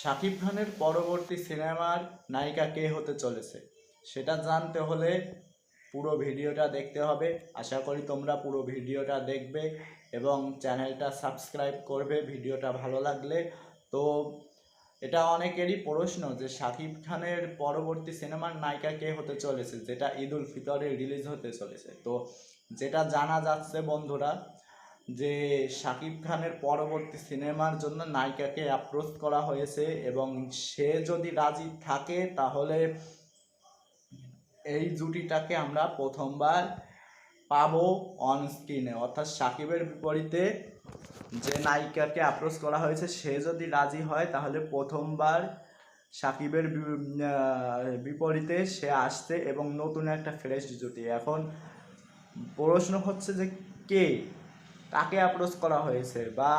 শাকিব খানের পরবর্তী সিনেমার নায়িকা কে হতে চলেছে? সেটা জানতে হলে পুরো ভিডিওটা দেখতে হবে। আশা করি তোমরা পুরো ভিডিওটা দেখবে এবং চ্যানেলটা সাবস্ক্রাইব করবে ভিডিওটা ভালো লাগলে। তো এটা অনেকেরই প্রশ্ন যে শাকিব খানের পরবর্তী সিনেমার নায়িকা কে হতে চলেছে? যেটা ঈদ উল ফিতরে রিলিজ হতে চলেছে। তো যেটা জানা যাচ্ছে বন্ধুরা যে শাকিব খানের পরবর্তী সিনেমার জন্য নায়িকাকে অ্যাপ্রোচ করা হয়েছে এবং সে যদি রাজি থাকে, তাহলে এই জুটিটাকে আমরা প্রথমবার পাবো অন স্ক্রিনে অর্থাৎ সাকিবের বিপরীতে যে নায়িকাকে অ্যাপ্রোচ করা হয়েছে, সে যদি রাজি হয়, তাহলে প্রথমবার সাকিবের বিপরীতে সে আসছে এবং নতুন একটা ফ্রেশ জুটি। এখন প্রশ্ন হচ্ছে যে কে? কাকে অ্যাপ্রোচ করা হয়েছে বা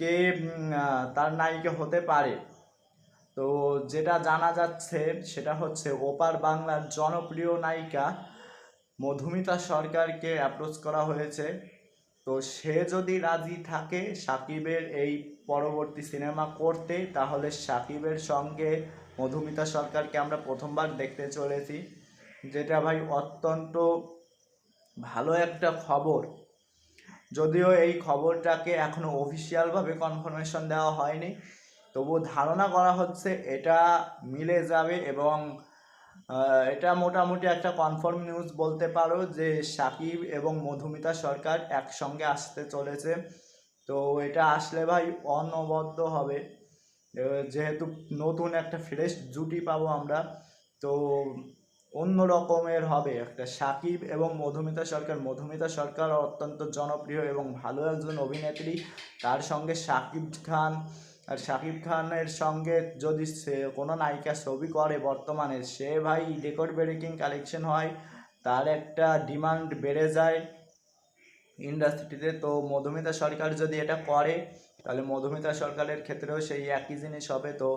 কে তার নায়িকা হতে পারে। তো যেটা জানা যাচ্ছে সেটা হচ্ছে ওপার বাংলার জনপ্রিয় নায়িকা মধুমিতা সরকারকে অ্যাপ্রোচ করা হয়েছে। তো সে যদি রাজি থাকে সাকিবের এই পরবর্তী সিনেমা করতে, তাহলে সাকিবের সঙ্গে মধুমিতা সরকারকে আমরা প্রথমবার দেখতে চলেছি। যেটা ভাই অত্যন্ত ভালো একটা খবর। যদিও এই খবরটাকে এখনও অফিসিয়ালভাবে কনফার্মেশন দেওয়া হয়নি, তবুও ধারণা করা হচ্ছে এটা মিলে যাবে এবং এটা মোটামুটি একটা কনফার্ম নিউজ বলতে পারো যে সাকিব এবং মধুমিতা সরকার একসঙ্গে আসতে চলেছে। তো এটা আসলে ভাই অনবদ্য হবে। যেহেতু নতুন একটা ফ্রেশ জুটি পাবো আমরা, তো অন্য রকমের হবে। একটা সাকিব এবং মধুমিতা সরকার। মধুমিতা সরকার অত্যন্ত জনপ্রিয় এবং ভালো একজন অভিনেত্রী। তার সঙ্গে সাকিব খান, আর শাকিব খানের সঙ্গে যদি সে কোনো নায়িকা ছবি করে বর্তমানে, সে ভাই রেকর্ড ব্রেকিং কালেকশন হয়। তার একটা ডিমান্ড বেড়ে যায় ইন্ডাস্ট্রিতে। তো মধুমিতা সরকার যদি এটা করে, তাহলে মধুমিতা সরকারের ক্ষেত্রেও সেই একই জিনিস হবে। তো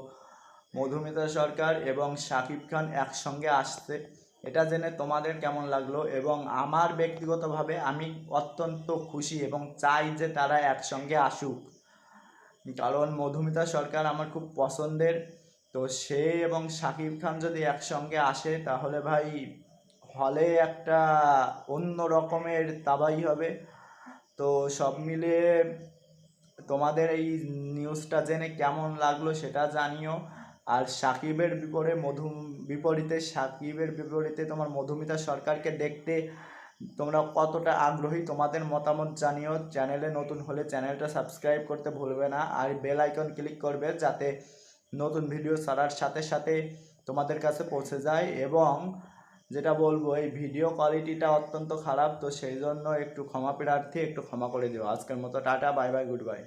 মধুমিতা সরকার এবং শাকিব খান একসঙ্গে আসছে এটা জেনে তোমাদের কেমন লাগল এবং আমার ব্যক্তিগতভাবে আমি অত্যন্ত খুশি এবং চাই যে তারা একসঙ্গে আসুক। কারণ মধুমিতা সরকার আমার খুব পছন্দের। তো সে এবং শাকিব খান যদি একসঙ্গে আসে তাহলে ভাই হলে একটা অন্য রকমের তাবাই হবে। তো সব মিলিয়ে তোমাদের এই নিউজটা জেনে কেমন লাগল সেটা জানিও। আর সাকিবের বিপরীতে মধু বিপরীতে সাকিবের বিপরীতে তোমার মধুমিতা সরকারকে দেখতে তোমরা কতটা আগ্রহী তোমাদের মতামত জানিও। চ্যানেলে নতুন হলে চ্যানেলটা সাবস্ক্রাইব করতে ভুলবে না আর বেল আইকন ক্লিক করবে যাতে নতুন ভিডিও ছাড়ার সাথে সাথে তোমাদের কাছে পৌঁছে যায় এবং যেটা বলব, এই ভিডিও কোয়ালিটিটা অত্যন্ত খারাপ তো সেই জন্য একটু ক্ষমা প্রার্থী, একটু ক্ষমা করে দিও। আজকের মতো tata, bye bye, good bye.